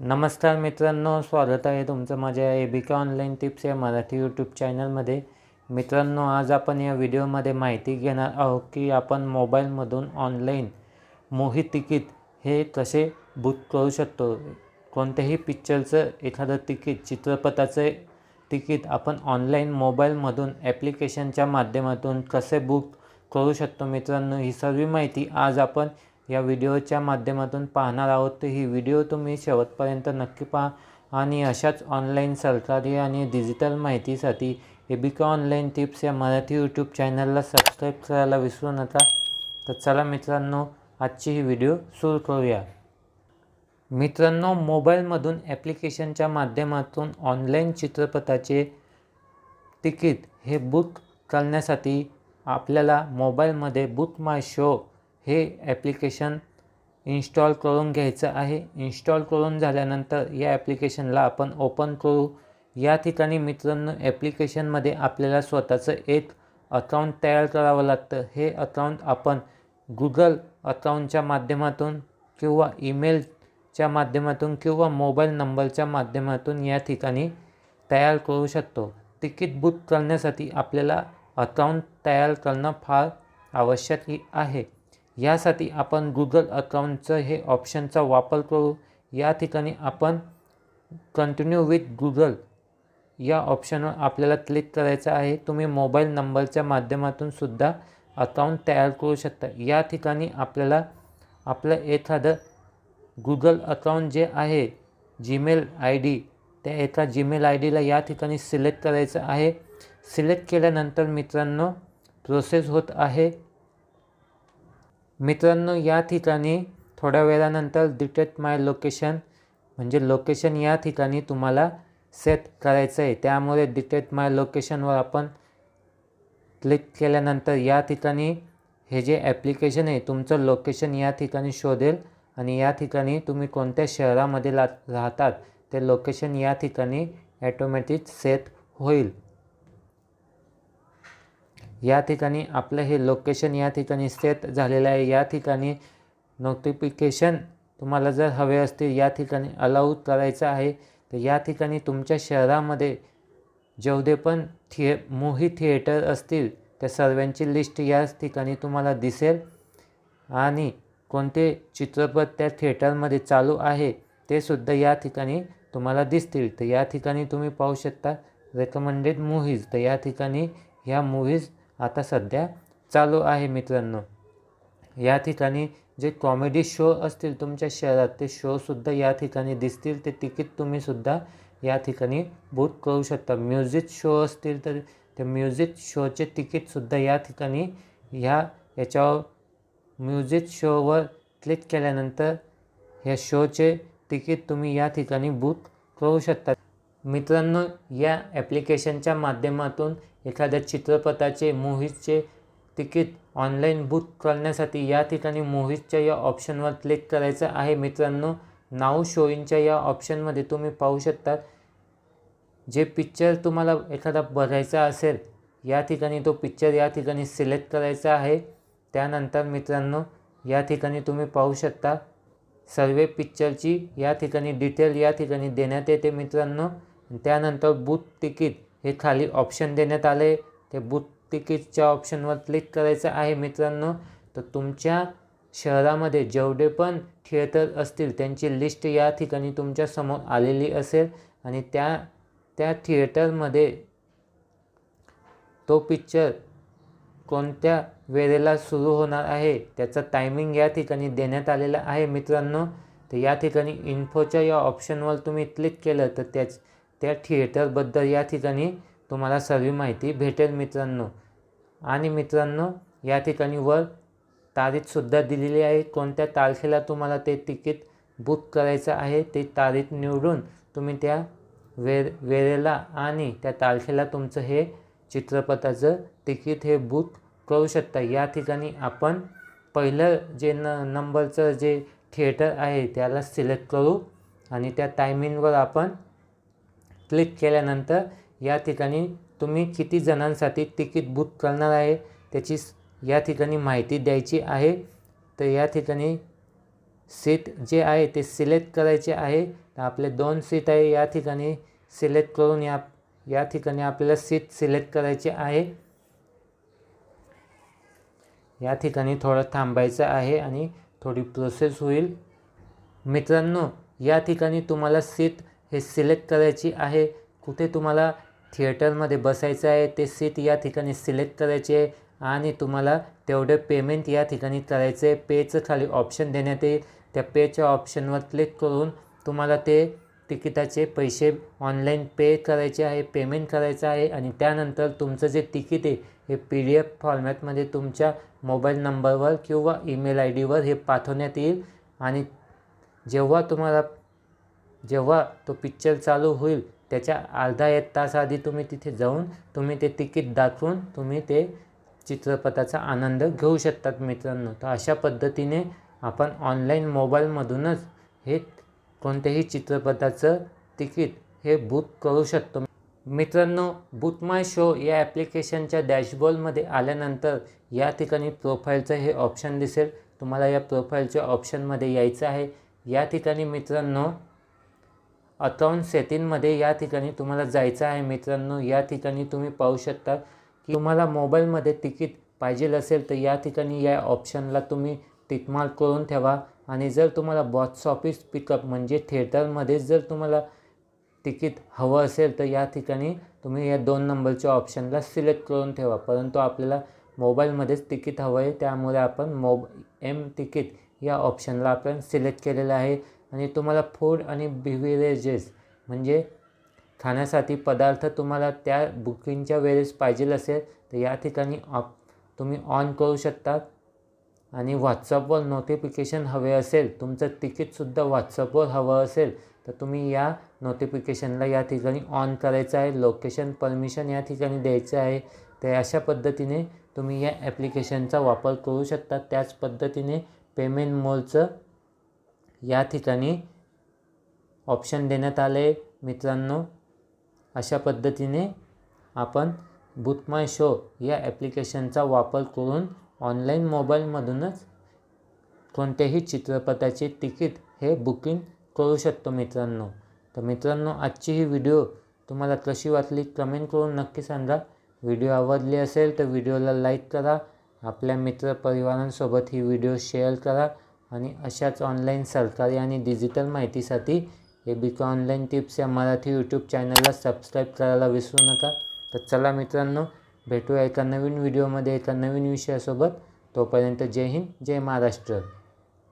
नमस्कार मित्रांनो स्वागत आहे तुमचं माझ्या A B K online tips या मराठी यूट्यूब चॅनलमध्ये. मित्रांनो आज आपण या व्हिडिओमध्ये माहिती घेणार आहोत की आपण मोबाईलमधून ऑनलाईन मोही तिकीट हे कसे बुक करू शकतो. कोणत्याही पिक्चरचं एखादं तिकीट चित्रपटाचं तिकीट आपण ऑनलाईन मोबाईलमधून ॲप्लिकेशनच्या माध्यमातून कसे बुक करू शकतो मित्रांनो ही सर्व माहिती आज आपण या व्हिडिओच्या माध्यमातून पाहणार आहोत. तर ही व्हिडिओ तुम्ही शेवटपर्यंत नक्की पहा आणि अशाच ऑनलाईन सरकारी आणि डिजिटल माहितीसाठी एबिका ऑनलाईन टिप्स या मराठी यूट्यूब चॅनलला सबस्क्राईब करायला विसरू नका. तर चला मित्रांनो आजची ही व्हिडिओ सुरू करूया. मित्रांनो मोबाईलमधून ॲप्लिकेशनच्या माध्यमातून ऑनलाईन चित्रपटाचे तिकीट हे बुक करण्यासाठी आपल्याला मोबाईलमध्ये बुक माय शो हे ॲप्लिकेशन इन्स्टॉल करून घ्यायचं आहे. इन्स्टॉल करून झाल्यानंतर या ॲप्लिकेशनला आपण ओपन करू. या ठिकाणी मित्रांनो ॲप्लिकेशनमध्ये आपल्याला स्वतःचं एक अकाउंट तयार करावं लागतं. हे अकाउंट आपण गुगल अकाउंटच्या माध्यमातून किंवा ईमेलच्या माध्यमातून किंवा मोबाईल नंबरच्या माध्यमातून या ठिकाणी तयार करू शकतो. तिकीट बुक करण्यासाठी आपल्याला अकाउंट तयार करणं फार आवश्यक आहे. यासाठी आपण गुगल अकाउंटचं हे ऑप्शनचा वापर करू. या ठिकाणी आपण कंटिन्यू विथ गुगल या ऑप्शनवर आपल्याला क्लिक करायचं आहे. तुम्ही मोबाईल नंबरच्या माध्यमातून सुद्धा अकाउंट तयार करू शकता. या ठिकाणी आपल्याला आपलं एखादं गुगल अकाउंट जे आहे जीमेल आय डी त्या एका जीमेल आय डीला या ठिकाणी सिलेक्ट करायचं आहे. सिलेक्ट केल्यानंतर मित्रांनो प्रोसेस होत आहे. मित्रांनो या ठिकाणी थोड्या वेळानंतर डिटेक्ट माय लोकेशन म्हणजे लोकेशन या ठिकाणी तुम्हाला सेट करायचं आहे. त्यामुळे डिटेक्ट माय लोकेशनवर आपण क्लिक केल्यानंतर या ठिकाणी हे जे ॲप्लिकेशन आहे तुमचं लोकेशन या ठिकाणी शोधेल आणि या ठिकाणी तुम्ही कोणत्या शहरामध्ये ला राहतात ते लोकेशन या ठिकाणी ॲटोमॅटिक सेट होईल. या ठिकाणी आपलं हे लोकेशन या ठिकाणी सेट झालेलं आहे. या ठिकाणी नोटिफिकेशन तुम्हाला जर हवे असतील या ठिकाणी अलाउ करायचं आहे तर या ठिकाणी तुमच्या शहरामध्ये जेवढे पण थिए मूव्ही थिएटर असतील त्या सर्वांची लिस्ट याच ठिकाणी तुम्हाला दिसेल. आणि कोणते चित्रपट त्या थिएटरमध्ये चालू आहे ते सुद्धा या ठिकाणी तुम्हाला दिसतील. तर या ठिकाणी तुम्ही पाहू शकता रेकमेंडेड मूव्हीज तर या ठिकाणी ह्या मूव्हीज आता सध्या चालू आहे मित्रांनो. या ठिकाणी जे कॉमेडी शो असतील तुमच्या शहरात ते शोसुद्धा या ठिकाणी दिसतील. ते तिकीट तुम्हीसुद्धा या ठिकाणी बुक करू शकता. म्युझिक शो असतील तर ते म्युझिक शोचे तिकीटसुद्धा या ठिकाणी ह्या याच्यावर म्युझिक शोवर क्लिक केल्यानंतर ह्या शोचे तिकीट तुम्ही या ठिकाणी बुक करू शकता. मित्रांनो या ॲप्लिकेशनच्या माध्यमातून एखाद्या चित्रपटाचे मूव्हीजचे तिकीट ऑनलाईन बुक करण्यासाठी या ठिकाणी मूव्हीजच्या या ऑप्शनवर क्लिक करायचं आहे. मित्रांनो नाव शोईंगच्या या ऑप्शनमध्ये तुम्ही पाहू शकता जे पिक्चर तुम्हाला एखादा बघायचा असेल या ठिकाणी तो पिक्चर या ठिकाणी सिलेक्ट करायचा आहे. त्यानंतर मित्रांनो या ठिकाणी तुम्ही पाहू शकता सर्व पिक्चरची या ठिकाणी डिटेल या ठिकाणी देण्यात येते मित्रांनो. त्यानंतर बूथ तिकीट हे खाली ऑप्शन देण्यात आले. ते बूथ तिकीटच्या ऑप्शनवर क्लिक करायचं आहे मित्रांनो. तर तुमच्या शहरामध्ये जेवढे पण थिएटर असतील त्यांची लिस्ट या ठिकाणी तुमच्यासमोर आलेली असेल. आणि त्या त्या थिएटरमध्ये तो पिक्चर कोणत्या वेळेला सुरू होणार आहे त्याचा टायमिंग या ठिकाणी देण्यात आलेला आहे मित्रांनो. तर या ठिकाणी इन्फोच्या या ऑप्शनवर तुम्ही क्लिक केलं तर त्याच त्या थिएटरबद्दल या ठिकाणी तुम्हाला सर्व माहिती भेटेल मित्रांनो. आणि मित्रांनो या ठिकाणी वर तारीखसुद्धा दिलेली आहे. कोणत्या तारखेला तुम्हाला ते तिकीट बुक करायचं आहे ते तारीख निवडून तुम्ही त्या वे वेळेला आणि त्या तारखेला तुमचं हे चित्रपटाचं तिकीट हे बुक करू शकता. या ठिकाणी आपण पहिलं जे न नंबरचं जे थिएटर आहे त्याला सिलेक्ट करू आणि त्या टायमिंगवर आपण क्लिक केल्यानंतर या ठिकाणी तुम्ही किती जणांसाठी तिकीट बुक करणार आहे त्याची या ठिकाणी माहिती द्यायची आहे. तर या ठिकाणी सीट जे आहे ते सिलेक्ट करायचे आहे. तर आपले दोन सीट आहे या ठिकाणी सिलेक्ट करून या या ठिकाणी आपल्याला सीट सिलेक्ट करायचे आहे. या ठिकाणी थोडं थांबायचं आहे आणि थोडी प्रोसेस होईल. मित्रांनो या ठिकाणी तुम्हाला सीट हे सिलेक्ट करायची आहे. कुठे तुम्हाला थिएटरमध्ये बसायचं आहे ते सीट या ठिकाणी सिलेक्ट करायचे आहे आणि तुम्हाला तेवढे पेमेंट या ठिकाणी करायचं आहे. पेचं खाली ऑप्शन देण्यात येईल. त्या पेच्या ऑप्शनवर क्लिक करून तुम्हाला ते तिकिटाचे पैसे ऑनलाईन पे करायचे आहे पेमेंट करायचं आहे आणि त्यानंतर तुमचं जे तिकीट आहे हे पी डी एफ फॉर्मॅटमध्ये तुमच्या मोबाईल नंबरवर किंवा ईमेल आय डीवर हे पाठवण्यात येईल. आणि जेव्हा तुम्हाला जेव्हा तो पिक्चर चालू होईल त्याच्या अर्धा एक तास आधी तुम्ही तिथे जाऊन तुम्ही ते तिकीट दाखवून तुम्ही ते चित्रपटाचा आनंद घेऊ शकतात मित्रांनो. तर अशा पद्धतीने आपण ऑनलाईन मोबाईलमधूनच हे कोणत्याही चित्रपटाचं तिकीट हे बुक करू शकतो. मित्रांनो बुक माय शो या ॲप्लिकेशनच्या डॅशबोर्डमध्ये आल्यानंतर या ठिकाणी प्रोफाईलचं हे ऑप्शन दिसेल. तुम्हाला या प्रोफाईलच्या ऑप्शनमध्ये यायचं आहे. या ठिकाणी मित्रांनो अकाउंट सेटिंगमध्ये या ठिकाणी तुम्हाला जायचं आहे मित्रांनो. या ठिकाणी तुम्ही पाहू शकता की तुम्हाला मोबाईलमध्ये तिकीट पाहिजे असेल तर या ठिकाणी या ऑप्शनला तुम्ही टिकमार्क करून ठेवा. आणि जर तुम्हाला बॉक्स ऑफिस पिकअप म्हणजे थिएटरमध्येच जर तुम्हाला तिकीट हवं असेल तर या ठिकाणी तुम्ही या दोन नंबरच्या ऑप्शनला सिलेक्ट करून ठेवा. परंतु आपल्याला मोबाईलमध्येच तिकीट हवं आहे. त्यामुळे आपण मोब एम तिकीट या ऑप्शनला आपण सिलेक्ट केलेलं आहे. आणि तुम्हाला फूड आणि बिव्हिरेजेस म्हणजे खाण्यासाठी पदार्थ तुम्हाला त्या बुकिंगच्या वेळेस पाहिजे असेल तर या ठिकाणी ऑप तुम्ही ऑन करू शकतात. आणि व्हॉट्सअपवर नोटिफिकेशन हवे असेल तुमचं तिकीटसुद्धा व्हॉट्सअपवर हवं असेल तर तुम्ही या नोटिफिकेशनला या ठिकाणी ऑन करायचं आहे. लोकेशन परमिशन या ठिकाणी द्यायचं आहे. तर अशा पद्धतीने तुम्ही या ॲप्लिकेशनचा वापर करू शकता. त्याच पद्धतीने पेमेंट मोलचं या ठिकाणी ऑप्शन देण्यात आले. मित्रांनो अशा पद्धतीने आपण बुकमाय शो या ॲप्लिकेशनचा वापर करून ऑनलाईन मोबाईलमधूनच कोणत्याही चित्रपटाचे तिकीट हे बुकिंग करू शकतो मित्रांनो. तर मित्रांनो आजची ही व्हिडिओ तुम्हाला कशी वाटली कमेंट करून नक्की सांगा. व्हिडिओ आवडली असेल तर व्हिडिओला लाईक करा. आपल्या मित्रपरिवारांसोबत ही व्हिडिओ शेअर करा. आणि अशाच ऑनलाईन सरकारी आणि डिजिटल माहितीसाठी एबिका ऑनलाईन टिप्स या मराठी यूट्यूब चॅनलला सबस्क्राईब करायला विसरू नका. तर चला मित्रांनो भेटूया एका नवीन व्हिडिओमध्ये एका नवीन विषयासोबत. तोपर्यंत जय हिंद जय महाराष्ट्र.